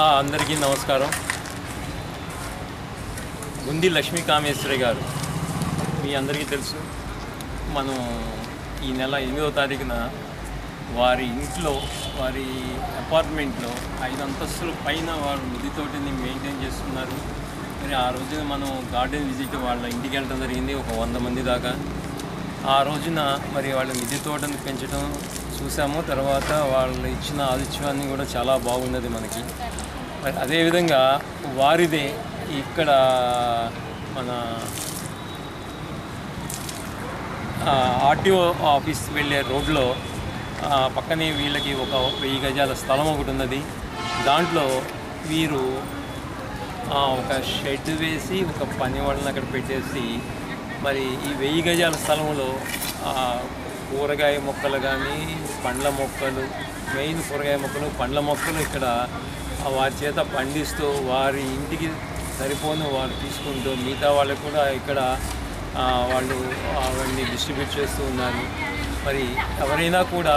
అందరికీ నమస్కారం. గుంది లక్ష్మీ కామేశ్వరి గారు మీ అందరికీ తెలుసు మనం ఈ నెల ఎనిమిదో తారీఖున వారి ఇంట్లో వారి అపార్ట్మెంట్లో ఐదు అంతస్తుల పైన వారు మిదితోటిని మెయింటైన్ చేస్తున్నారు. మరి ఆ రోజున మనం గార్డెన్ విజిట్ వాళ్ళ ఇంటికి వెళ్ళడం జరిగింది ఒక వంద మంది దాకా. ఆ రోజున మరి వాళ్ళ నిధి తోటను పెంచడం చూసాము. తర్వాత వాళ్ళు ఇచ్చిన ఆతిథ్యాన్ని కూడా చాలా బాగున్నది మనకి. అదేవిధంగా వారిదే ఇక్కడ మన ఆర్టీఓ ఆఫీస్ వెళ్ళే రోడ్లో పక్కనే వీళ్ళకి ఒక వెయ్యి గజాల స్థలం ఒకటి ఉన్నది. దాంట్లో వీరు ఒక షెడ్ వేసి ఒక పని వాళ్ళని అక్కడ పెట్టేసి మరి ఈ వెయ్యి గజాల స్థలంలో కూరగాయ మొక్కలు కానీ పండ్ల మొక్కలు మెయిన్ కూరగాయ మొక్కలు పండ్ల మొక్కలు ఇక్కడ వారి చేత పండిస్తూ వారి ఇంటికి సరిపోను వారు తీసుకుంటూ మిగతా వాళ్ళకు కూడా ఇక్కడ వాళ్ళు అవన్నీ డిస్ట్రిబ్యూట్ చేస్తూ ఉన్నారు. మరి ఎవరైనా కూడా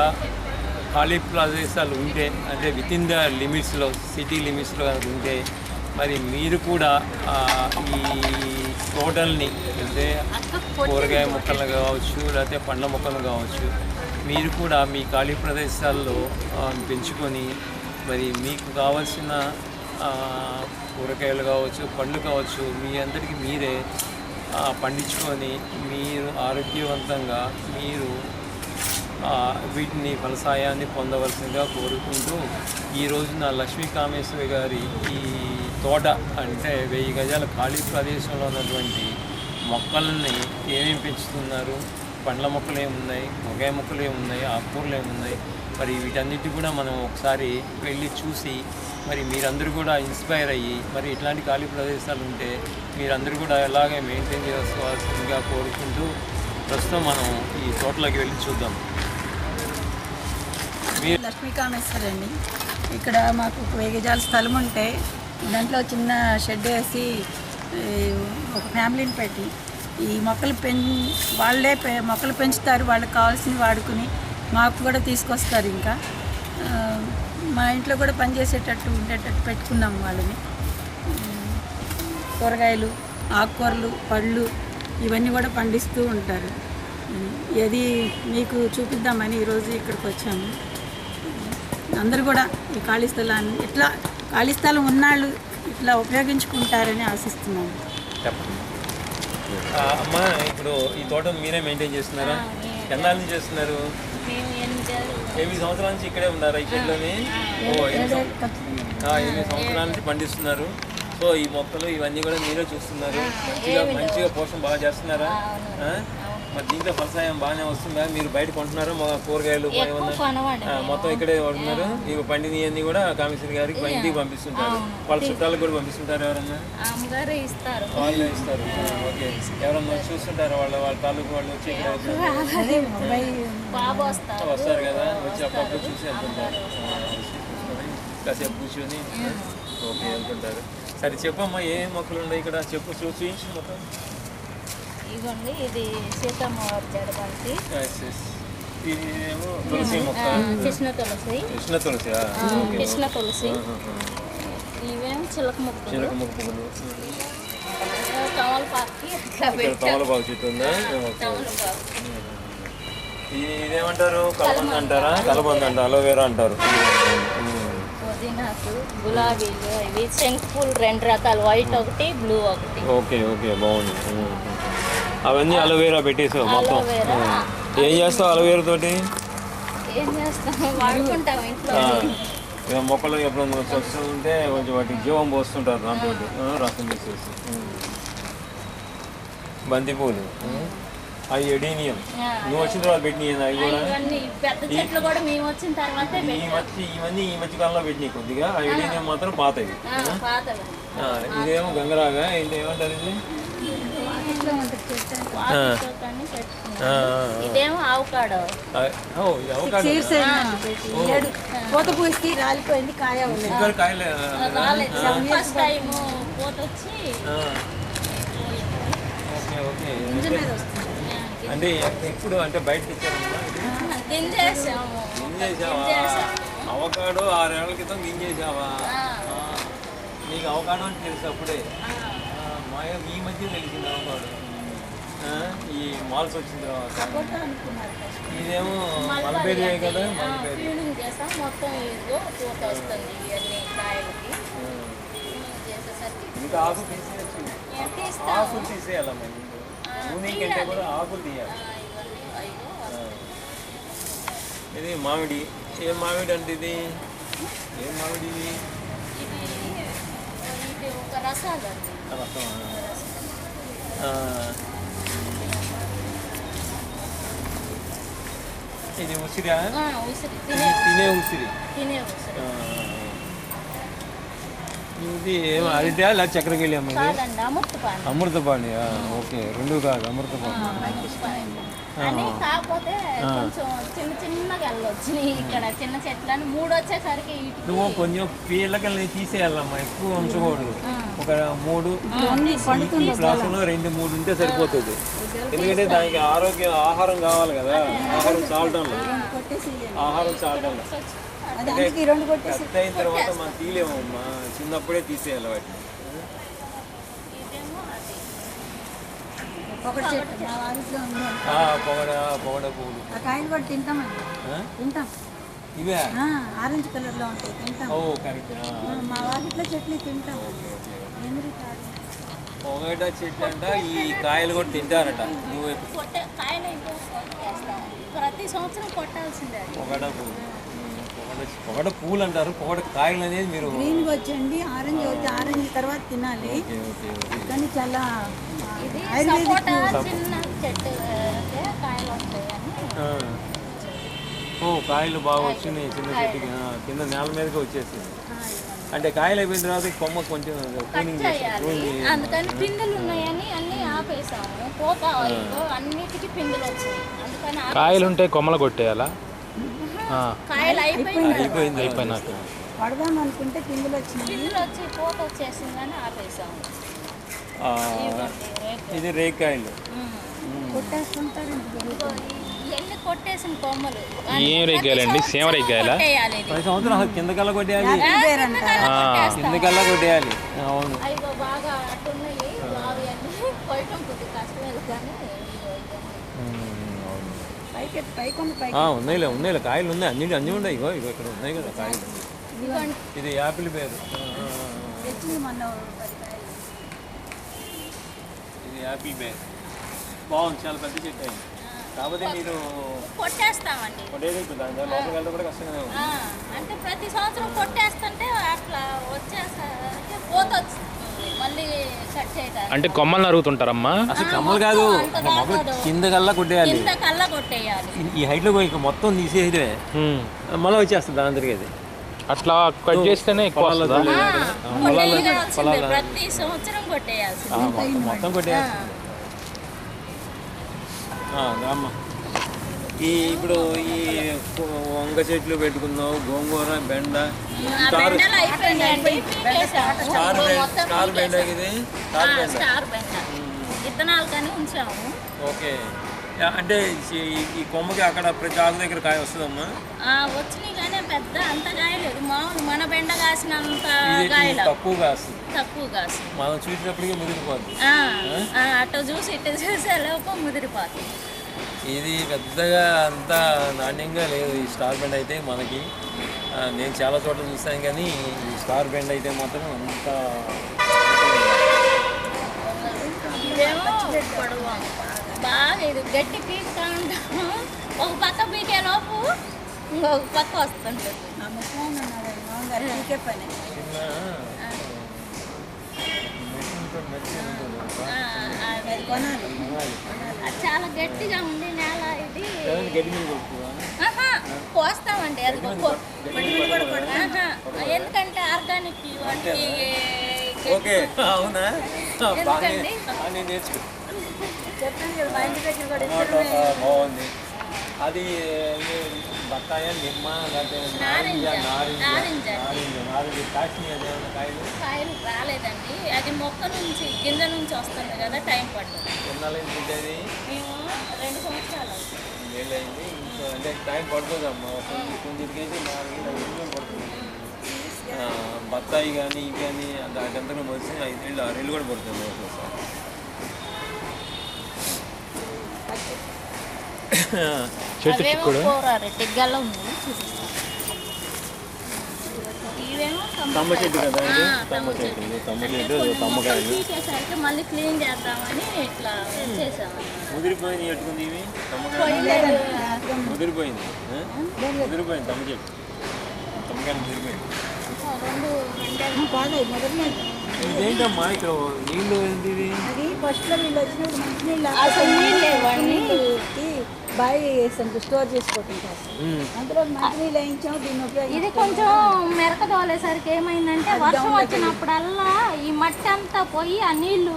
ఖాళీ ప్రదేశాలు ఉంటే అంటే విత్ ఇన్ ద లిమిట్స్లో సిటీ లిమిట్స్లో ఉంటే మరి మీరు కూడా ఈ తోటల్ని అంటే కూరగాయ మొక్కలు కావచ్చు లేకపోతే పండ్ల మొక్కలు కావచ్చు మీరు కూడా మీ ఖాళీ ప్రదేశాల్లో పెంచుకొని మరి మీకు కావాల్సిన కూరగాయలు కావచ్చు పండ్లు కావచ్చు మీ అందరికీ మీరే పండించుకొని మీరు ఆరోగ్యవంతంగా మీరు వీటిని ఫలసాయాన్ని పొందవలసిందిగా కోరుకుంటూ ఈ రోజున లక్ష్మీ కామేశ్వరి గారి ఈ తోట అంటే వెయ్యి గజాల ఖాళీ ప్రదేశంలో ఉన్నటువంటి మొక్కలని ఏమేమి పెంచుతున్నారు? పండ్ల మొక్కలు ఏమున్నాయి? మొగాయ మొక్కలు ఏమున్నాయి? ఆకుకూరలు ఏమున్నాయి? మరి వీటన్నిటి కూడా మనం ఒకసారి వెళ్ళి చూసి మరి మీరందరూ కూడా ఇన్స్పైర్ అయ్యి మరి ఇట్లాంటి ఖాళీ ప్రదేశాలు ఉంటే మీరందరూ కూడా ఎలాగే మెయింటైన్ చేసుకోవాల్సిందిగా కోరుకుంటూ ప్రస్తుతం మనం ఈ తోటలోకి వెళ్ళి చూద్దాం. మీరు లక్ష్మీ కామేశ్వరి అండి. ఇక్కడ మాకు ఒక స్థలం ఉంటే దాంట్లో చిన్న షెడ్ వేసి ఒక ఫ్యామిలీని పెట్టి ఈ మొక్కలు పెం వాళ్ళే మొక్కలు పెంచుతారు వాళ్ళకి కావాల్సినవి వాడుకుని మాకు కూడా తీసుకొస్తారు ఇంకా. మా ఇంట్లో కూడా పనిచేసేటట్టు ఉండేటట్టు పెట్టుకున్నాం వాళ్ళని. కూరగాయలు ఆకుకూరలు పళ్ళు ఇవన్నీ కూడా పండిస్తూ ఉంటారు. ఇది మీకు చూపిద్దామని ఈరోజు ఇక్కడికి వచ్చాము. అందరూ కూడా ఈ ఖాళీ స్థలాన్ని ఇట్లా ఖాళీ స్థలం ఉన్నాళ్ళు ఇట్లా ఉపయోగించుకుంటారని ఆశిస్తున్నాము. అమ్మా ఇప్పుడు ఈ తోటను మీరే మెయింటైన్ చేస్తున్నారా? ఎన్నాళ్ళ చేస్తున్నారు? ఎనిమిది సంవత్సరాల నుంచి ఇక్కడే ఉన్నారా ఈ షెడ్లోని. ఓ ఎనిమిది సంవత్సరాల నుంచి పండిస్తున్నారు. సో ఈ మొక్కలు ఇవన్నీ కూడా మీరే చూస్తున్నారు. మంచిగా మంచిగా పోషణ బాగా చేస్తున్నారా? ఆ? మరి దీంట్లో ఫలసాయం బాగానే వస్తుందా మీరు బయట కొంటున్నారా? మా కూరగాయలు మొత్తం ఇక్కడే వాడుతున్నారు. ఇవి పండినవన్నీ కూడా కామేశ్వరి గారికి ఇంటికి పంపిస్తుంటారు. వాళ్ళ చుట్టాలకు కూడా పంపిస్తుంటారు ఎవరన్నా? అమ్మగారు ఇస్తారు. వాళ్ళే ఇస్తారు. ఓకే. ఎవరన్నా చూస్తుంటారు? వాళ్ళ వాళ్ళ తాలూకు వాళ్ళు వచ్చి వస్తారు. వస్తారు కదా. వచ్చి అప్పుడప్పుడు చూసి వెళ్తుంటారు. కాసేపు కూర్చొని ఓకే వెళ్తుంటారు. సరే చెప్పమ్మా ఏ మొక్కలు ఉన్నాయి ఇక్కడ? చెప్పు చూ- చూపించు మొత్తం ఇదిగోండి ఇది సీతమ్మ వారి జడబంతి కృష్ణ తులసి. కృష్ణ తులసి కృష్ణ తులసి. ఇవేం చిలక చిలక మొక్క తమలపాకు చెట్టు ఉందా? ఇది ఇదేమంటారు? కలబంద అంటారా? కలబంద అంట అలోవేరా అంటారు. పుదీనాకు గులాబీలు ఇవి శంకు పూలు రెండు రకాలు. వైట్ ఒకటి బ్లూ ఒకటి. ఓకే ఓకే బాగుంది. అవన్నీ అలోవేరా పెట్టేసావు మొత్తం. ఏం చేస్తావు అలోవేరా తోటి? మొక్కలు ఎప్పుడైనా వస్తూ ఉంటే కొంచెం వాటికి జీవం పోస్తుంటారు దాంతో రసం ఉమ్. బంతిపూలు. అవి ఎడీనియం. నువ్వు వచ్చిన తర్వాత పెట్టినాయి అవి కూడా? ఇవన్నీ ఈ మధ్య ఇవన్నీ ఈ మధ్య కాలంలో పెట్టినాయి కొద్దిగా. ఆ ఎడీనియం మాత్రం పాతవి. ఇదేమో గంగరాగా ఏంటి ఏమంటారు ఇది వాటితో కానీ పెట్టుకున్నాం ఆ, ఆ, ఇదేమో ఆవుకాడు అవకాడో. పూత పూసి రాలిపోయింది కాయ ఫస్ట్ టైం పూత వచ్చి అంటే ఎప్పుడు అంటే బయటకి గింజేసావా? అవకాడో ఆరేళ్ళ క్రితం గింజేసావా? మీకు అవకాశం అని తెలుసు అప్పుడే. మా ఈ మధ్య తెలిసింది అవకాడు ఈ మాల్స్ వచ్చిన తర్వాత. ఇదేమో కదా వస్తుంది ఇవన్నీ కాయలకి. క్లీనింగ్ చేసేసరికి ఇంకా ఆకు తీసేయచ్చు. ఆకులు తీసేయాలమ్మా నూనె కంటే కూడా ఆకులు తీయాలి. అయ్యో. ఇది మామిడి. ఏం మామిడి అంటే ఇది? ఏం మామిడి ఇది? రసాలు. ఇది ఉసిరా ఆ, ఉసిరి తినే ఉసిరి తినే ఉసిరి. ఇది ఏం అరిటా చక్కెరకేళి అమ్మ అమృతపాణి. ఓకే రెండు కాదు అమృతపాణి అని కాకపోతే కొంచెం చిన్న చిన్నగా వెళ్ళొచ్చినాయి ఇక్కడ చిన్న చెట్లని. మూడు వచ్చేసరికి వీటికి నువ్వు కొంచెం పీలకల్ని తీసేయాలమ్మా ఎక్కువ ఉంచకూడదు. ఒక మూడు ఈ రెండు మూడు ఉంటే సరిపోతుంది. ఎందుకంటే దానికి ఆరోగ్యం ఆహారం కావాలి కదా. ఆహారం చాలటం ఆహారం చాలటం పెద్ద అయిన తర్వాత మనం తీలేమమ్మా చిన్నప్పుడే తీసేయాలి వాటిని. పొగడ పొగడ పువ్వులు? తింటాం ఇవే? ఆరెంజ్ కలర్లో ఉంటాయి. తింటాం. మా వారిట్లో చెట్లు తింటాం. పొగడ చెట్టు అంట ఈ కాయలు కూడా తింటారట. నువ్వు ప్రతి సంవత్సరం కొట్టాల్సిందే పొగడ పొగడ పువ్వులు అంటారు. పొగడ కాయలు అనేది మీరు గ్రీన్గా వచ్చండి ఆరెంజ్ వచ్చి ఆరెంజ్ తర్వాత తినాలి. Okay okay okay. కానీ చాలా. ఓ కాయలు బాగా వచ్చినాయి చిన్న చెట్టుకి. కింద నేల మీదకి వచ్చేసింది అంటే కాయలు అయిపోయిన తర్వాత కొమ్మ కొంచెం క్లీనింగ్ అందుకని పిందెలు ఉన్నాయని అన్ని ఆపేసాము. పోత అన్నిటికీ పిందెలు వచ్చినాయి. అందుకని ఆపేసాము. కాయలు ఉంటే కొమ్మలు కొట్టేయాలా? ఆ, కాయలు అయిపోయింది అయిపోయింది. అయిపోయినాక. పడదాం అనుకుంటే పిందులు వచ్చినాయి. పిందెలు వచ్చి పోత వచ్చేసిందని ఆపేసాము. ఆ, ఇవ్వండి రేపు. ఇది రేకాయలు. కొట్టేస్తుంటారు ఇవన్నీ కొట్టేసిన కొమ్మలు? ఏం రేగాయలండి సేమ రేగాయలా. పది సంవత్సరాలు కిందకల్లా కొట్టేయాలి. కిందకల్లా కొట్టేయాలి. అవును. అయ్యో బాగా అట్టున్నాయి అన్ని కష్టమే కానీ ఉన్నాయిలే ఉన్నాయిలే. కాయలు ఉన్నాయి. అన్ని అన్నీ ఉన్నాయి. ఇగో ఇగో ఇక్కడ ఉన్నాయి కదా కాయలు. ఇది యాపిల్ పేరు. ఇది యాపిల్ పేరు. బాగుంది. చాలా పెద్ద చెట్టు అయింది. కాకపోతే మీరు కొట్టేస్తామండి. అంటే ప్రతి సంవత్సరం కొట్టేస్తుంటే అట్లా వచ్చేసరికి పోత వస్తుంది మళ్ళీ కట్ చేయడానికి అంటే కొమ్మలు నరుగుతుంటారమ్మా అసలు కమ్మలు కాదు కాదు. కొట్టేయాలి. కల్లా కొట్టేయాలి. ఈ- హైట్లో ఇక మొత్తం తీసేదే. మళ్ళీ వచ్చేస్తుంది దాని తిరిగేది అట్లా కట్ చేస్తేనే ఎక్కువ ప్రతి సంవత్సరం మొత్తం ఆ, రామ్మ. ఈ ఇప్పుడు ఈ వంగ చెట్లు పెట్టుకున్నావు గోంగూర బెండ స్టార్. స్టార్ స్టార్ బెండ. ఇది స్టార్ బెండ విత్తనాలు కానీ ఉంచాము. ఓకే. అంటే ఈ- కొమ్మకి అక్కడ ప్రతి ఆకు దగ్గర కాయ వస్తుందమ్మా? వచ్చినాయి కానీ పెద్ద అంత కాయలేదు మామూలు మన బెండ కాసినంత కాయలు. తక్కువగా వస్తుంది తక్కువ కాసింది మనం చూసినప్పటికీ ఆ, అటు చూసి ఇటు చూసే లోపు ముదిరిపోతుంది ఇది పెద్దగా అంత నాణ్యంగా లేదు ఈ స్టార్ బెండ్ అయితే మనకి. నేను చాలా చోట్ల చూసాను కానీ ఈ స్టార్ బెండ్ అయితే మాత్రం అంత. బాగా ఇది గట్టి పీకుతా ఉంటాము ఒక పక్క పీకే లోపు ఇంకొక పక్క వస్తుంటుంది. చాలా గట్టిగా ఉంది నేల ఇది. కోస్తామండి అది ఎందుకంటే ఆర్గానిక్ ఓకే అవునా? నేర్చుకో బాగుంది. అది బత్తాయ నిమ్మ లేకపోతే నారింజ. నారింజ. నారింజ నారింజ. నారింజ నారింజ కాసిన ఏమైనా కాయలు? కాయలు రాలేదండి. అది మొక్క నుంచి గింజ నుంచి వస్తుంది కదా టైం పడుతుంది. ఎన్నాళ్ళైంది తింటేది మేము రెండు సంవత్సరాలు అవుతుంది. ఏళ్ళైంది ఇంకా అంటే టైం పడుతుంది అమ్మ కొంచెం కొంచెంకైతే నాలుగు ఐదు పడుతుంది. బత్తాయి కానీ ఇవి కానీ దాంట్లో మొలిసి ఐదేళ్ళు ఆరేళ్ళు కూడా పడుతుంది ఒక్కోసారి. చెట్టు చిక్కుడు ఉంది. తమ్మ కదా తమ్మ తమ్మ తమ్మకాయలు తీసేసరికి మళ్ళీ క్లీన్ చేద్దామని ఇట్లా వచ్చేసాము ముదిరిపోయినాయి ఎట్టుకుంది ఇవి? తమ్మకాయలు ముదిరిపోయింది? ముదిరిపోయింది తమ్మ చెట్టు. తమ్మకాయలు ముదిరిపోయింది ఇదేంటమ్మా ఇక్కడ నీళ్ళు ఏంటి ఇది అది ఫస్ట్లో వీళ్ళు వచ్చినప్పుడు మంచినీళ్ళు అసలు నీళ్ళు లేవండి బావి వేసాం స్టోర్. అందులో వేయించాం దీన్ని ఇది కొంచెం మెరక తోలేసరికి ఏమైందంటే వర్షం వచ్చినప్పుడల్లా ఈ మట్టి అంతా పోయి ఆ నీళ్ళు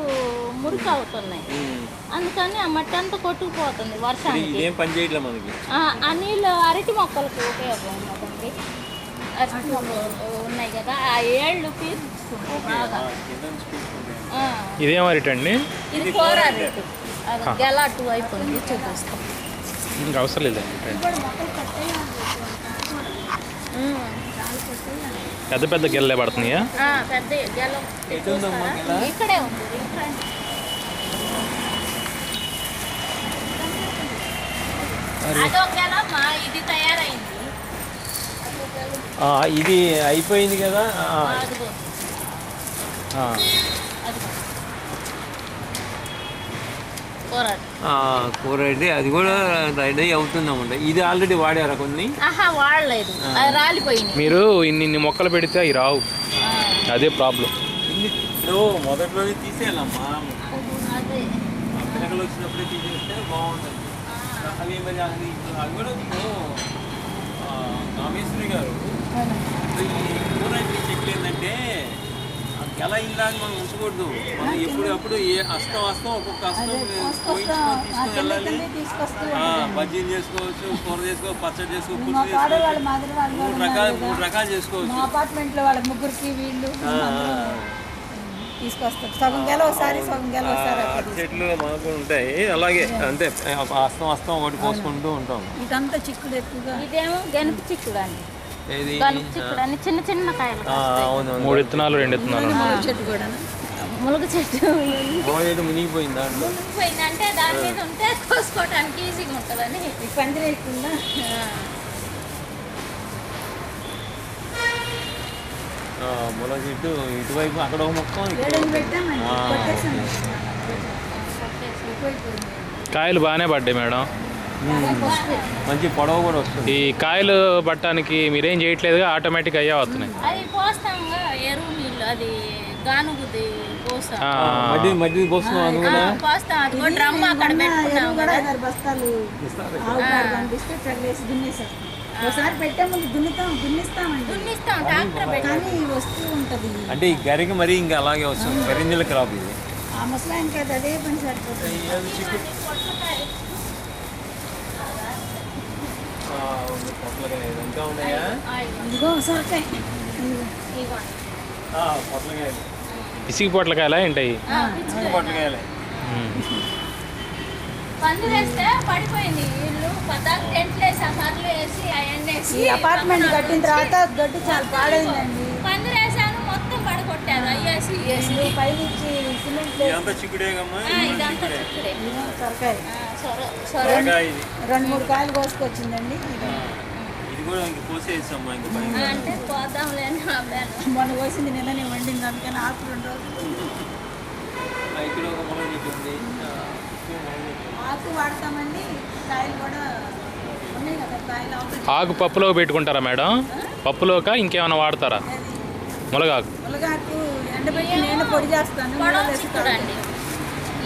మురికి అవుతున్నాయి. అందుకని ఆ మట్టి అంతా కొట్టుకుపోతుంది ఇది వర్షానికి ఇదేం పని చేయట్లే మనకి? ఆ నీళ్ళు అరటి మొక్కలకు ఉపయోగం ఉన్నదండి అరటి మొక్కలు ఉన్నాయి కదా ఆ బాగా. తీసుకుంటే. ఆ, ఇదేం అరటి అండి? ఇది కూర అరటి. అది గెల అటు అయిపోయింది చూపిస్తాం. ఇంకా అవసరం లేదండి. పెద్ద పెద్ద గిల్లే పడుతున్నాయా? ఆ, పెద్ద గెల ఎటు ఉందమ్మా గెల? ఇక్కడే ఉంది రండి. అదొక గెలమ్మా ఇది తయారైంది ఆ, ఇది అయిపోయింది కదా ఆ, అదిగో ఆ. అదిగో కూర అయితే అది కూడా రెడీ అవుతుందన్నమాట ఇది ఆల్రెడీ వాడారా కొన్ని? ఆహా వాడలేదు. అది రాలిపోయింది మీరు ఇన్ని ఇన్ని మొక్కలు పెడితే అవి రావు. అదే ప్రాబ్లం. మొదట్లోనే తీసేయాలమ్మా. అదే. పిల్లకలు వచ్చినప్పుడే తీసేస్తే బాగుంటుంది. అవి మరి అది అవి కూడా కామేశ్వరి గారు ఈ కూర చెట్లు ఏంటంటే ఆ గెల ఇల్లాగా మనం ఉంచకూడదు. మనం ఎప్పుడు అప్పుడు ఏ అస్తం అస్తం ఒక్కొక్క అస్తం పోయించుకొని తీసుకుని వెళ్ళాలి. తీసుకొస్తూ ఆ, బజ్జీలు చేసుకోవచ్చు కూర చేసుకోవచ్చు పచ్చడి చేసుకోవచ్చు పులుసు మూడు రకాలు మూడు రకాలు చేసుకోవచ్చు. మా అపార్ట్మెంట్లో వాళ్ళ ముగ్గురికి వీళ్ళు ఆ, తీసుకొస్తారు సగం గెల ఒకసారి సగం గెల ఒకసారి చెట్లు మనకు కూడా ఉంటాయి. అలాగే అంతే అస్తం అస్తం ఒకటి పోసుకుంటూ ఉంటాం. ఇదంతా చిక్కుడు ఎక్కువగా. ఇదేమో గెనుపు చిక్కుడు అండి. ఏది? చిన్న చిన్న కాయలు మూడు విత్తనాలు రెండు విత్తనాలు మునగ చెట్టు కూడా. ములుగు చెట్టు. మామూలు మునిగిపోయింది దాంట్లో పోయిందంటే దాని మీద ఉంటే కోసుకోవడానికి ఈజీగా ఉంటుందని మునగ చెట్టు ఇటువైపు అక్కడ ఒక మొక్క. కాయలు బాగానే పడ్డాయి మేడం. మంచి పొడవ కూడా వస్తుంది. ఈ కాయలు పట్టడానికి మీరేం చేయట్లేదుగా ఆటోమేటిక్ అయ్యే వస్తున్నాయి అది పోస్తాంగా ఎరువు నీళ్ళు అది గానుగుది పోస్తాం. ఆ, ఆ, మధ్య మధ్య పోస్తున్నాం అది కూడా ఆ, పోస్తాం అది కూడా డ్రమ్ అక్కడ మొన్న పెట్టుకున్నాం ఎరువు కూడా కదా. ఐదారు బస్తాలు. ఇస్తారు? ఆవు పేడ పంపిస్తే చల్లేసి దున్నేసాం. ఒకసారి పెట్టే ముందు దున్నుతాం దున్నిస్తామండి. దున్నిస్తాం ట్రాక్టర్ పెట్టి. కానీ వస్తూ ఉంటుంది. అంటే ఈ గరికి మరీ ఇంకా అలాగే వస్తుంది. గరింజల క్రాప్ ఇది. ఆ ముసలాయనకి అది అదే పని సరిపోతుంది అది చిక్కు ఆ, ఉంది, పొట్లకాయ ఇది. ఇంకా ఉన్నాయా? పొట్లకాయలు ఇసిగి పొట్లకాయలా ఏంటాయి ఇంకా పొట్లకాయలే పందులు వేస్తే పడిపోయింది ఇల్లు. పద్దాకు టెంట్లు వేసి అవన్నీ ఈ అపార్ట్మెంట్ కట్టిన తర్వాత గడ్డి చాలా పాడైందండి. పందులు వేసాను మొత్తం పడగొట్టారు అయ్యేసి ఇది పైనుంచి సిమెంట్ ఇదంతా చిక్కుడే సొరకాయ రెండు మూడు కాయలు కోసుకొచ్చిందండి. అంటే మొన్న కోసింది నిన్ననే వండింది అందుకని ఆకు రెండు. ఆకు వాడతామండి కాయలు కూడా ఆకు పప్పులో పెట్టుకుంటారా మేడం? పప్పులోక ఇంకేమైనా వాడతారా? ములగాకు. మునగాకు ఎండబెట్టి నేను పొడి చేస్తాను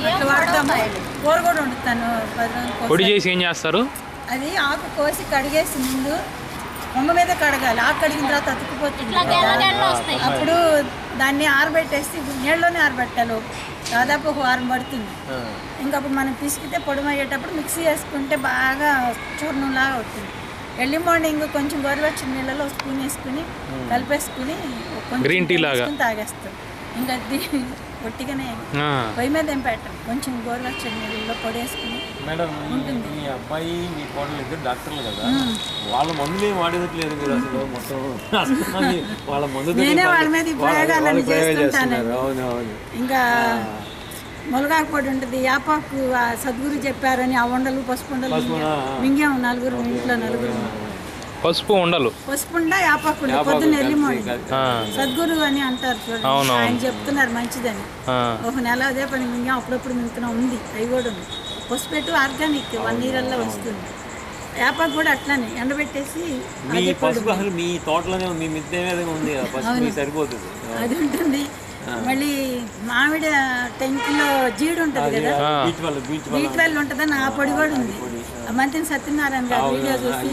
అట్లా పొడవు వాడతాము. కాయలు కూర కూడా వండుతాను. పది పొడి. చేసి ఏం చేస్తారు? అది ఆకు కోసి కడిగేసి ముందు కొమ్మ మీద కడగాలి. ఆకు కడిగిన తర్వాత అతుక్కుపోతుంది. అప్పుడు దాన్ని ఆరబెట్టేసి నీళ్ళలోనే ఆరబెట్టాలి. దాదాపు ఒక వారం పడుతుంది. ఆ, ఇంకా అప్పుడు మనం పిసికితే పొడి అయ్యేటప్పుడు మిక్సీ వేసుకుంటే బాగా చూర్ణంలాగా అవుతుంది. ఎర్లీ మార్నింగ్ కొంచెం గోరువెచ్చని నీళ్ళలో స్పూన్ వేసుకుని కలిపేసుకుని కొంచెం Green tea లాగా. వేసుకుని తాగేస్తాం. ఇంకా ఆ, పొయ్యి మీద ఏం పెట్టం కొంచెం గోరువెచ్చని నీళ్ళలో పొడేసుకుని మేడం మీ- మీ అబ్బాయి మీ కోడలు ఇద్దరు డాక్టర్లు కదా? వాళ్ళ మందులు ఏం వాడేదట్లేదు మీరు అసలు. మొత్తం వాళ్ళ మందు నేనే వాళ్ళ మీద. అవును అవును ఇంకా ములగాకు పొడి ఉంటుంది. యాపాకు ఆ సద్గురు చెప్పారని ఆ ఉండలు పసుపు ఉండలు ఆ, ఆ. మింగాం నలుగురు ఇంట్లో నలుగురు. పసుపు ఉండలు. ఉండ పొద్దున్న సద్గురు అని అంటారు చూడండి. ఆయన చెప్తున్నారు మంచిదని. ఆ, ఒక నెల అదే పని మింగాం అప్పుడప్పుడు మింగుతున్నాం ఉంది. అవి కూడా ఉంది. పసుపెట్టు ఆర్గానిక్ వన్ ఇయర్లో వస్తుంది. యాపాకు కూడా అట్లానే ఎండబెట్టేసి మీ అది పసుపు అసలు మీ తోటలోనే ఉంది, మీ మిద్దె మీద ఉంది పసుపు సరిపోతుంది. అది ఉంటుంది. మళ్ళీ మామిడి టెంకులో జీడు ఉంటుంది కదా. బీట్ వెల్ ఉంటుందని ఆ పొడి కూడా ఉంది. మంత్రి సత్యనారాయణ గారు వీడియో చూసి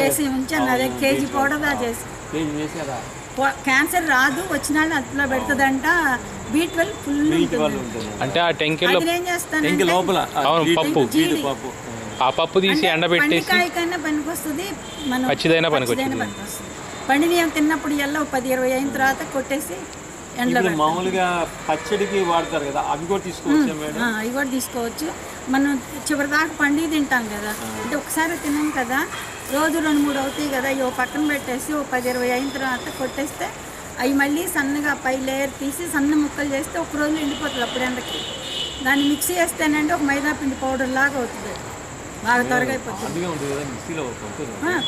చేసి ఉంచాను అదే కేజీ పౌడర్గా చేసి. క్యాన్సర్ రాదు వచ్చిన వాళ్ళు అదుపులో పెడుతుందంట. బీట్ వెల్ ఫుల్ అంటే ఆ టెంకిల్లో అది ఏం చేస్తానంటే ఇంక లోపల ఆ పప్పు. బీట్ పప్పు. ఆ పప్పు తీసి ఎండబెట్టేసి పండికాయకైనా పనికొస్తుంది మనం పచ్చిదైనా పనికొస్తుంది. పండిని తిన్నప్పుడు ఎల్లో పది ఇరవై అయిన తర్వాత కొట్టేసి ఇప్పుడు. మామూలుగా పచ్చడికి వాడతారు కదా అవి కూడా తీసుకోవచ్చా మేడం? అవి కూడా తీసుకోవచ్చు. మనం చివరి దాకా పండి తింటాం కదా. అంటే ఒకసారి తినాం కదా. రోజు రెండు మూడు అవుతాయి కదా. ఇవి పక్కన పెట్టేసి ఓ పది ఇరవై అయిన తర్వాత కొట్టేస్తే అవి మళ్ళీ సన్నగా పై లేయర్ తీసి సన్న ముక్కలు చేస్తే ఒక రోజు ఎండిపోతుంది అప్పుడు ఎండకి. దాన్ని మిక్సీ చేస్తేనంటే ఒక మైదా పిండి పౌడర్ లాగా అవుతుంది. బాగా త్వరగా అయిపోతుంది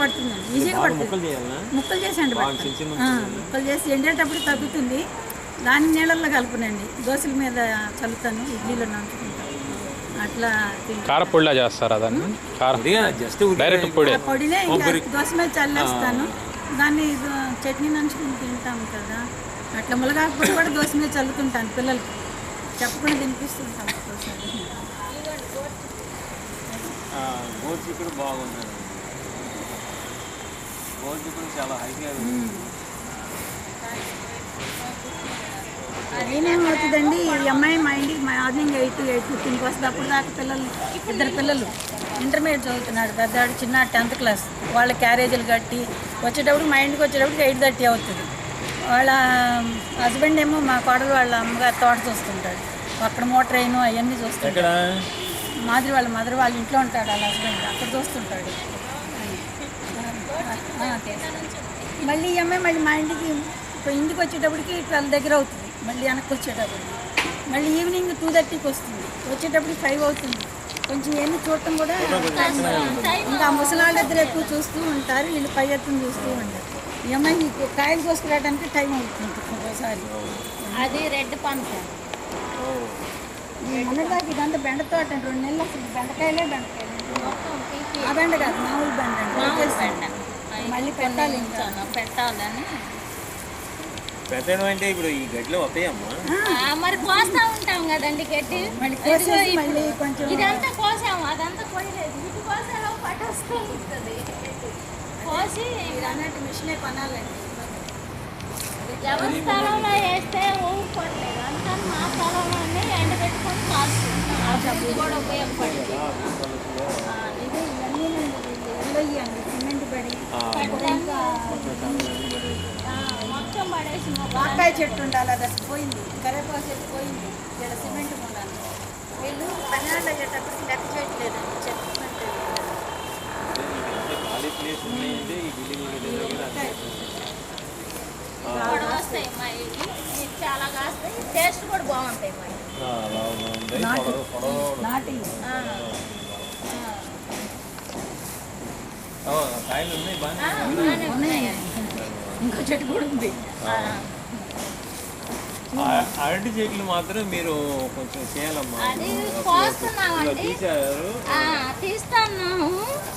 పడుతుందండి ఈజీగా పడుతుంది. ముక్కలు చిన్న ముక్కలు చేసి ఎండేటప్పుడు తగ్గుతుంది. దాన్ని నీళ్ళల్లో కలుపునండి. దోశల మీద చల్లుతాను ఇడ్లీలో నంచుకుంటాను అట్లా. కారపొడిలా చేస్తారా దాన్ని? కారం కొద్దిగా జస్ట్ డైరెక్ట్ పొడి. పొడినే ఇంకా దోశ మీద చల్లేస్తాను. దాన్ని ఇది చట్నీ నంచుకుని తింటాం కదా. అట్లా ములగాకు పొడి కూడా దోశ మీద చల్లుతుంటాను పిల్లలకి. చెప్పకుండా తినిపిస్తుంటాం ఒక్కోసారి. గోచిక్కుడు బాగుంది. చాలా హైగా ఉంది. ఏమేమవుతుందండి ఈ అమ్మాయి మా ఇంటికి మార్నింగ్ ఎయిట్ ఎయిట్ ఫిఫ్టీన్కి వస్తుంది అప్పుడు దాకా పిల్లలు ఇద్దరు పిల్లలు ఇంటర్మీడియట్ చదువుతున్నాడు పెద్దాడు చిన్న టెన్త్ క్లాస్ వాళ్ళ క్యారేజీలు కట్టి వచ్చేటప్పుడు మా ఇంటికి వచ్చేటప్పుడు ఎయిట్ థర్టీ అవుతుంది వాళ్ళ హస్బెండ్ ఏమో మా కోడలు వాళ్ళ అమ్మగారు తోట చూస్తుంటాడు అక్కడ మోటార్ అయిన అవన్నీ చూస్తుంటాడు మాదిరి వాళ్ళ మదర్ వాళ్ళ ఇంట్లో ఉంటాడు వాళ్ళ హస్బెండ్ అక్కడ చూస్తుంటాడు. మళ్ళీ ఈ అమ్మాయి మళ్ళీ మా ఇంటికి ఇంటికి వచ్చేటప్పటికి ట్వెల్వ్ దగ్గర అవుతుంది. మళ్ళీ వెనక్కి వచ్చేటప్పుడు. మళ్ళీ ఈవినింగ్ టూ థర్టీకి వస్తుంది. వచ్చేటప్పటికి ఫైవ్ అవుతుంది. కొంచెం ఎన్ని చూడటం కూడా ఇంకా ముసలాళ్ళ దగ్గర ఎక్కువ చూస్తూ ఉంటారు. వీళ్ళు పై ఎత్తున చూస్తూ ఉంటారు. నీకు కాయలు కోసుకురావడానికి టైం అవుతుంది ఒకసారి అది రెడ్ పంట ఇదంతా బెండ తోట. రెండు నెలలు అసలు బెండకాయలే బెండకాయలు. ఆ బెండ కాదు మామూలు బెండ. మళ్ళీ పెట్టాలి ఇంకా. పెట్టాలని. పెట్టడం అంటే ఇప్పుడు ఈ గడ్డిలో వస్తాయమ్మా. ఆ, మరి కోస్తా ఉంటాం కదండి గడ్డి. ఇదంతా కోసాము అదంతా కోయలేదు ఇది కోసేలో పట్టేస్తూ ఉంటుంది. కోసి అన్నట్టు మిషనే కొనాలండి. ఎవరి స్థలంలో వేస్తే ఊరుకోవట్లేదు అందుకని మా స్థలంలోనే ఎండబెట్టుకొని కాసుకుంటాం అది కూడా ఇది ఇవన్నీ సిమెంట్ పడి వాకాయ చెట్టు ఉండాలి అది అసలు పోయింది. కరేపాకు చెట్టు పోయింది. ఇక్కడ సిమెంట్ మూలాన్ని వీళ్ళు పన్నెండు అయ్యేటప్పటికి లెక్క చేయట్లేదు. చెట్టు వస్తాయి మా ఇవి చాలా కాస్తాయి టేస్ట్ కూడా బాగుంటాయి మా ఇవి. నాటి కాయలు ఉన్నాయి. బాగా ఇంకో చెట్టు కూడా ఉంది. ఆ, అరటి చెట్లు మాత్రం మీరు కొంచెం చేయాలమ్మా. తీసారు తీస్తాను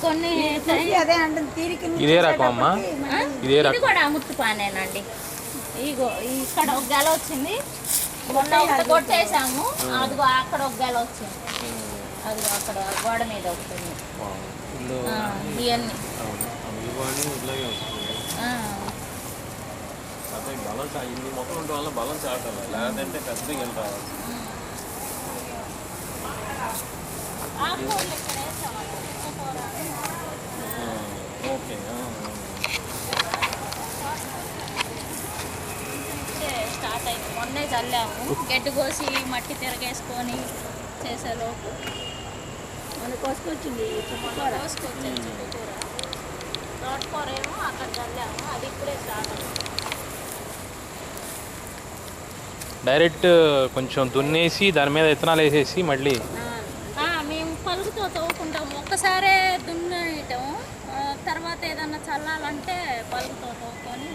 కొన్ని ఇది అదే అంటే తీరిక ఇదే రకం అమ్మా? ఇదే ఇది కూడా ఇగో ఇక్కడ ఒక గెల వచ్చింది. మొన్న ఒకటి కొట్టేసాము అదిగో అక్కడ ఒక గెల వచ్చింది. అదిగో అక్కడ గోడ మీద వస్తుంది. ఇవన్నీ అమిలిబాని ఇట్లాగే వస్తుంది ఆ, అదే బలం ఇన్ని మొక్కలు ఉండడం వల్ల బలం చాటాలి లేదంటే పెద్దగా వెళ్ళి. ఓకే ఇప్పుడే స్టార్ట్ అయింది. మొన్నే చల్లాము. గడ్డి కోసి మట్టి తిరగేసుకొని చేసేలోపు మన కోసుకొచ్చింది మొన్న కోసుకొచ్చాను చుట్టుకూర తోటకూర ఏమో అక్కడ చల్లాము. అది ఇప్పుడే స్టార్ట్ అవుతుంది డైరెక్ట్ కొంచెం దున్నేసి దాని మీద విత్తనాలు వేసేసి మళ్ళీ ఆ, మేము పలుకుతో తవ్వుకుంటాం ఒక్కసారే దున్నేయటం. తర్వాత ఏదన్నా చల్లాలంటే పలుకుతో తవ్వుకొని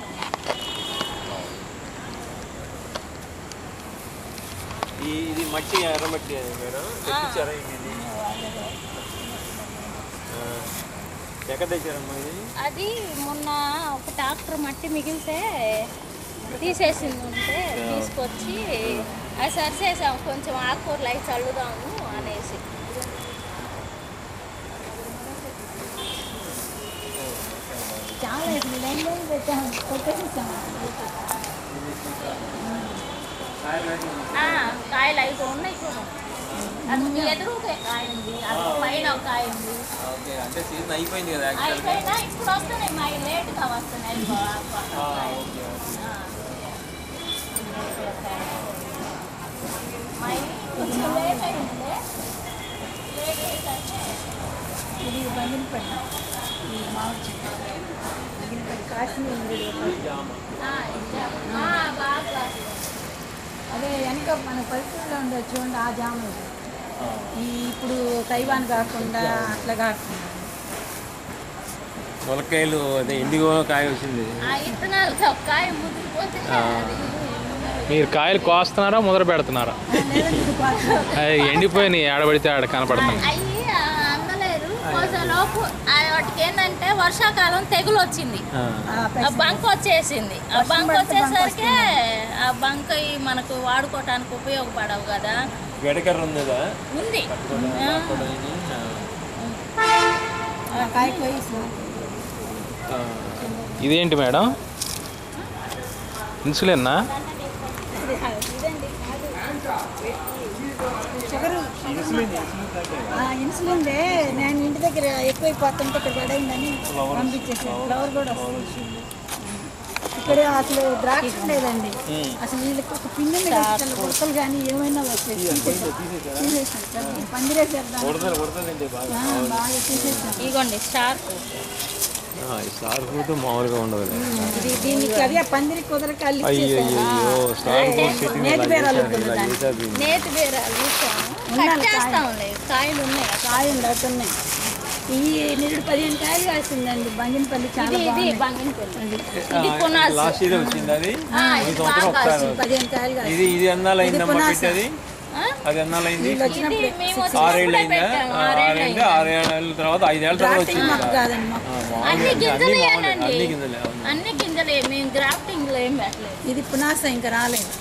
ఇది మట్టి ఎర్రమట్టి మేడం తెప్పించారా ఇది. ఎక్కడ తెచ్చారమ్మా ఇది? అది మొన్న ఒక ట్రాక్టర్ మట్టి మిగిలితే తీసేసింది ఉంటే తీసుకొచ్చి అది సరిచేసాము కొంచెం ఆకుకూరలు అవి చల్లుదాము అనేసి. చాలా ఇప్పుడు పెట్టాము కాయలు అవి ఉన్నాయి అది మీ ఎదురుగా కాయ ఉంది. అది పైన ఒక కాయ ఉంది. ఓకే అంటే సీజన్ అయిపోయింది కదా అయిపోయినా ఇప్పుడు వస్తున్నాయి. మా లేట్గా వస్తున్నాయి. ఓకే ఇది బంగినపల్లి ఈ మామిడి చెట్టు బంగినపల్లి కాశ్మీర్. అదే వెనక మన పరిస్థితుల్లో ఉండదు చూడండి ఆ జామ ఇది. ఈ ఇప్పుడు తైవాన్ కాకుండా అట్లా కాకుండా ములక్కాయలు అదే ఇండిగో కాయ వచ్చింది కాయ ముదిరిపోతే మీరు కాయలు కోస్తున్నారా ముద్ర పెడుతున్నారా. అవి ఎండిపోయినాయి ఆడబడితే ఆడ వాటికి ఏంటంటే వర్షాకాలం తెగులు వచ్చింది. ఆ. బంక్ వచ్చేసింది. ఆ బంక్ వచ్చేసరికి ఆ బంక్ మనకు వాడుకోవటానికి ఉపయోగపడవు కదా. ఉంది. ఇదేంటి మేడం? ఇన్సులిన్నా షుగరు ఆ, ఇన్సులిన్దే నేను ఇంటి దగ్గర ఎక్కువైపోతుంటే ఇక్కడ పడైందని పంపించేసాను ఫ్లవర్ కూడా వస్తుంది. ఇక్కడ అసలు ద్రాక్ష లేదండి. అసలు వీళ్ళకి ఒక పిండి అసలు గుడతలు కానీ ఏమైనా వచ్చేసి పందిరేసేద్దాం. బాగా తీసేసాం ఇగోండి స్టార్. స్టార్ ఫ్రూట్ మామూలుగా ఉండదు ఇది దీనికి అదే పందిరి కుదరక అయ్యో స్టార్ ఫ్రూట్ నేతి బేరాలు. నేతి బీరాలు కాయలు. ఉన్నాయి. కాయలు అవుతున్నాయి ఈ నిరుడు పదిహేను కాయలు కాసిందండి. బంగినపల్లి చాలా ఇది ఇది బంగినపల్లి. లాస్ట్ ఇయర్ వచ్చింది అది. పదిహేను కాయలు కాసింది ఇది ఇది ఎన్నాళ్ళు అయిందమ్మా. పెట్టేది? అది ఎన్నాళ్ళు అయింది? వీళ్ళు ఇది వచ్చినప్పుడు మేము ఆరేళ్ళు అయిందా? ఆరేళ్ళు ఆరేళ్ళు తర్వాత ఐదేళ్ళ తర్వాత వచ్చింది అన్ని గింజలే. అన్ని గింజలే మేము గ్రాఫ్టింగ్లో ఏం పెట్టలేదు. ఇది పునాస ఇంకా రాలేదు.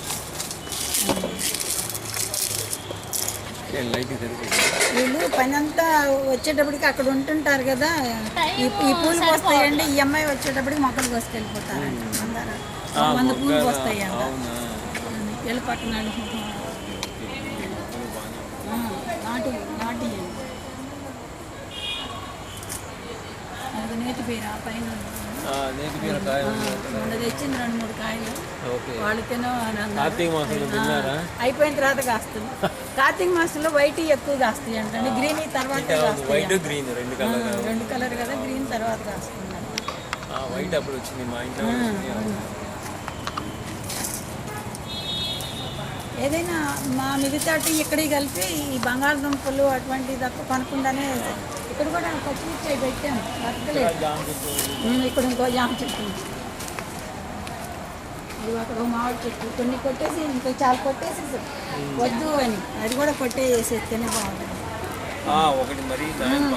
ఏం లైట్ సరిపోయింది వీళ్ళు పని అంతా వచ్చేటప్పటికి అక్కడ ఉంటుంటారు కదా. ఈ పూలు పోస్తాయండి ఈ అమ్మాయి వచ్చేటప్పటికి మొక్కలు కోసుకెళ్ళిపోతారండి అందరూ. వంద పూలు పోస్తాయి అంట. అవునా? వెళ్ళి పట్టణాలు నాటి నాటి అది నేతి బీర పైన నేతి. మొన్న తెచ్చింది రెండు మూడు కాయలు. వాళ్ళకేనో. కార్తీక మాసంలో అయిపోయిన తర్వాత కాస్తుంది. కార్తీక మాసంలో వైట్ ఎక్కువ కాస్తాయి అంటే. గ్రీన్ తర్వాత కాస్తాయి వైట్ గ్రీన్ రెండు కలర్ ఆ, రెండు కలర్ కదా గ్రీన్ తర్వాత కాస్తుంది వైట్ అప్పుడు వచ్చింది. మా ఇంట్లో కూడా వచ్చింది. ఏదైనా మా మిగతా ఇక్కడికి కలిపి ఈ బంగాళదుంపలు అటువంటివి తప్ప కొనకుండానే ఇక్కడ కూడా పచ్చిమిర్చి ఉంది. ఉమ్, ఇక్కడ ఇంకో జామ చెట్టు. ఇది అక్కడ ఒక మామిడి చెట్టు. కొన్ని కొట్టేసి ఇంకా చాలా కొట్టేసి వద్దు అని. అది కూడా కొట్టేసేస్తేనే బాగుంటుంది. ఒకటి మరి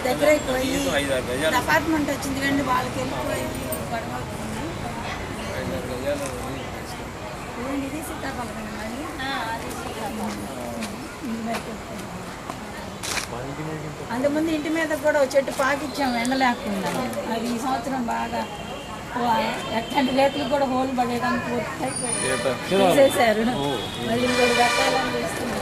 దగ్గర గజాలు. అపార్ట్మెంట్ వచ్చింది కండి వాళ్ళకి వెళ్ళిపోయి గొడవ ఇది సీతాఫలం మరి ఆ, అది సీతాఫలం. ఇంటి మీద పెట్టుకుంటాం. మా ఇంటి మీద ఇంత అంతకుముందు ఇంటి మీద కూడా ఒక చెట్టు పాకిచ్చాం ఎండ లేకుండా అది ఈ సంవత్సరం బాగా ఎట్లాంటి లేకులు కూడా హోల్. చేత- తీసేశారు. మళ్ళీ ఇంకోటి కట్టాలని చేస్తున్నారు.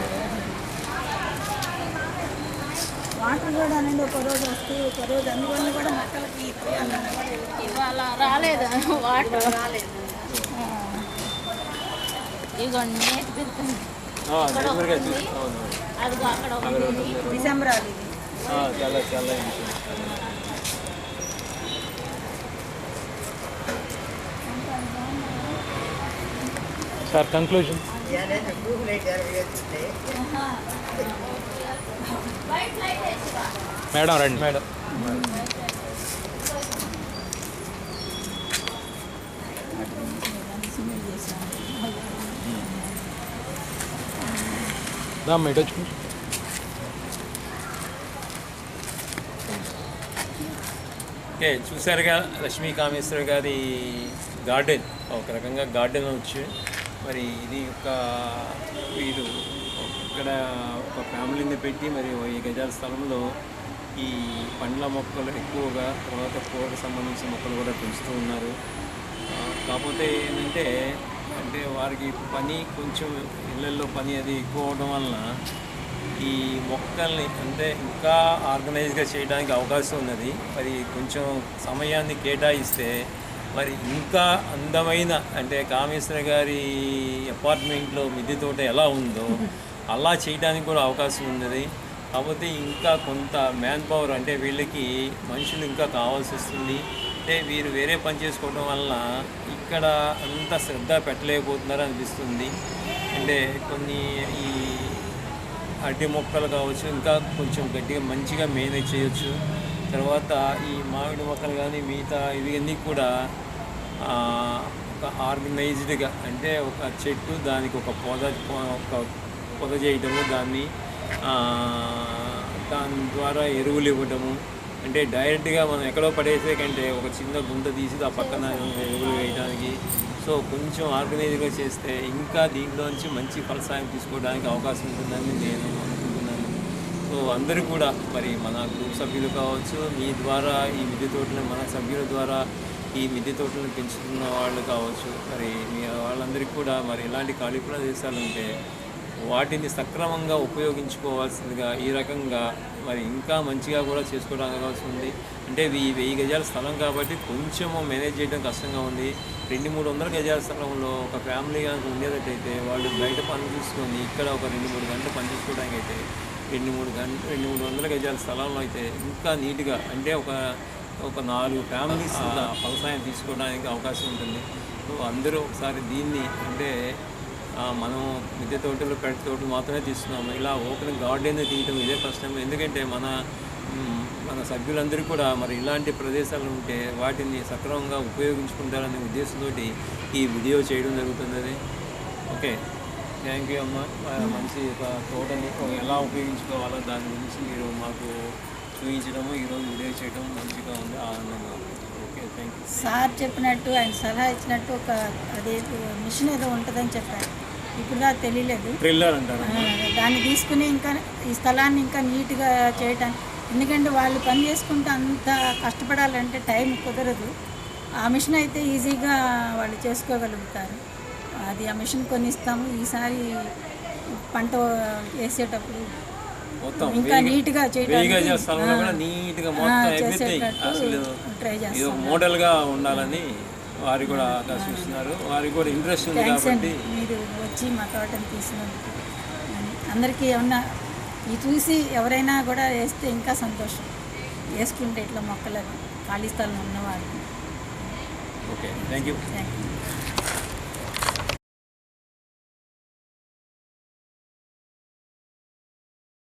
వాటర్ కూడా అనేది ఒక రోజు వస్తూ ఒక రోజు అందువల్ల కూడా మొక్కలకి ఇవాళ రాలేదు. వాటర్ రాలేదు. ఇదిగోండి నేతి ఆ, చాలా చాలా. Sir conclusion. మేడం రండి. మేడం సిమెంట్ చేసాము దా ఇటు వచ్చి ఓకే చూసారుగా లక్ష్మీ కామేశ్వర గారి గార్డెన్. ఒక రకంగా గార్డెన్ వచ్చి మరి ఇది ఒక వీరు ఇక్కడ ఒక ఫ్యామిలీని పెట్టి మరి ఈ గజాల స్థలంలో ఈ పండ్ల మొక్కలు ఎక్కువగా తర్వాత కూరకు సంబంధించిన మొక్కలు కూడా పెంచుతూ ఉన్నారు. కాకపోతే ఏంటంటే అంటే వారికి పని కొంచెం ఇళ్ళల్లో పని అది ఎక్కువ అవడం వలన ఈ మొక్కల్ని అంటే ఇంకా ఆర్గనైజ్గా చేయడానికి అవకాశం ఉన్నది. మరి కొంచెం సమయాన్ని కేటాయిస్తే మరి ఇంకా అందమైన అంటే కామేశ్వర గారి అపార్ట్మెంట్లో మిద్దె తోట ఎలా ఉందో అలా చేయడానికి కూడా అవకాశం ఉన్నది. కాకపోతే ఇంకా కొంత మ్యాన్ పవర్ అంటే వీళ్ళకి మనుషులు ఇంకా కావాల్సి వస్తుంది. అంటే వీరు వేరే పని చేసుకోవడం వలన ఇక్కడ అంత శ్రద్ధ పెట్టలేకపోతున్నారు అనిపిస్తుంది. అంటే కొన్ని ఈ అరటి మొక్కలు కావచ్చు ఇంకా కొంచెం గట్టిగా మంచిగా మేనేజ్ చేయొచ్చు. తర్వాత ఈ మామిడి మొక్కలు కానీ మిగతా ఇవి కూడా ఒక ఆర్గనైజ్డ్గా అంటే ఒక చెట్టు దానికి ఒక పొద ఒక పొద చేయటము దాన్ని దాని ద్వారా ఎరువులు ఇవ్వటము అంటే డైరెక్ట్గా మనం ఎక్కడో పడేసే కంటే ఒక చిన్న గుంత తీసి ఆ పక్కన ఎగురు వేయడానికి. సో కొంచెం ఆర్గనైజ్గా చేస్తే ఇంకా దీంట్లోంచి మంచి ఫలసాయం తీసుకోవడానికి అవకాశం ఉంటుందని నేను అనుకుంటున్నాను. సో అందరూ కూడా మరి మన గ్రూప్ సభ్యులు కావచ్చు మీ ద్వారా ఈ మిద్దె తోటలు మన సభ్యుల ద్వారా ఈ మిద్దె తోటలను పెంచుతున్న వాళ్ళు కావచ్చు మరి మీ వాళ్ళందరికీ కూడా మరి ఇలాంటి ఖాళీ ప్రదేశాలు ఉంటే వాటిని సక్రమంగా ఉపయోగించుకోవాల్సిందిగా ఈ రకంగా మరి ఇంకా మంచిగా కూడా చేసుకోవడానికి అవకాశం ఉంది. అంటే ఈ వెయ్యి గజాల స్థలం కాబట్టి కొంచెము మేనేజ్ చేయడం కష్టంగా ఉంది. రెండు మూడు వందల గజాల స్థలంలో ఒక ఫ్యామిలీ కనుక ఉండేటట్టయితే వాళ్ళు బయట పని చూసుకొని ఇక్కడ ఒక రెండు మూడు గంటలు పని చూసుకోవడానికి అయితే రెండు మూడు గంట రెండు మూడు వందల గజాల స్థలంలో అయితే ఇంకా నీట్గా అంటే ఒక ఒక నాలుగు ఫ్యామిలీస్ వ్యవసాయం తీసుకోవడానికి అవకాశం ఉంటుంది. సో అందరూ ఒకసారి దీన్ని అంటే మనం మిద్దె తోటలు పెద్ద తోటలు మాత్రమే తీస్తున్నాము. ఇలా ఓపెన్ గార్డెన్ తీయటం ఇదే ఫస్ట్ టైం. ఎందుకంటే మన మన సభ్యులందరూ కూడా మరి ఇలాంటి ప్రదేశాలు ఉంటే వాటిని సక్రమంగా ఉపయోగించుకుంటారనే ఉద్దేశంతో ఈ వీడియో చేయడం జరుగుతున్నది. ఓకే. థ్యాంక్ యూ అమ్మ. మంచి తోటని ఎలా ఉపయోగించుకోవాలో దాని గురించి మీరు మాకు చూపించడము ఈరోజు వీడియో చేయడం మంచిగా ఉంది ఆనందంగా ఓకే థ్యాంక్ యూ. సార్ చెప్పినట్టు ఆయన సలహా ఇచ్చినట్టు ఒక అదే మిషన్ ఏదో ఉంటుందని చెప్పారు. ఇప్పుడు తెలియలేదు. అంటారు? దాన్ని తీసుకుని ఇంకా ఈ స్థలాన్ని ఇంకా నీట్గా చేయటానికి ఎందుకంటే వాళ్ళు పని చేసుకుంటే అంత కష్టపడాలంటే టైం కుదరదు. ఆ మిషన్ అయితే ఈజీగా వాళ్ళు చేసుకోగలుగుతారు. అది ఆ మిషన్ కొనిస్తాము. ఈసారి పంట వేసేటప్పుడు ఇంకా నీట్గా చేయడానికి అసలు ట్రై చేస్తాం మోడల్గా ఉండాలని వారు కూడా ఆకర్షిస్తున్నారు వారికి కూడా ఇంట్రెస్ట్ ఉంది కాబట్టి. మీరు వచ్చి మా తోటని తీసినందుకు. అందరికీ ఏమన్నా ఇది చూసి ఎవరైనా కూడా వేస్తే ఇంకా సంతోషం. వేసుకుంటే ఇట్లా మొక్కలు ఖాళీ స్థలం ఉన్నవాళ్ళు. Okay thank you thank you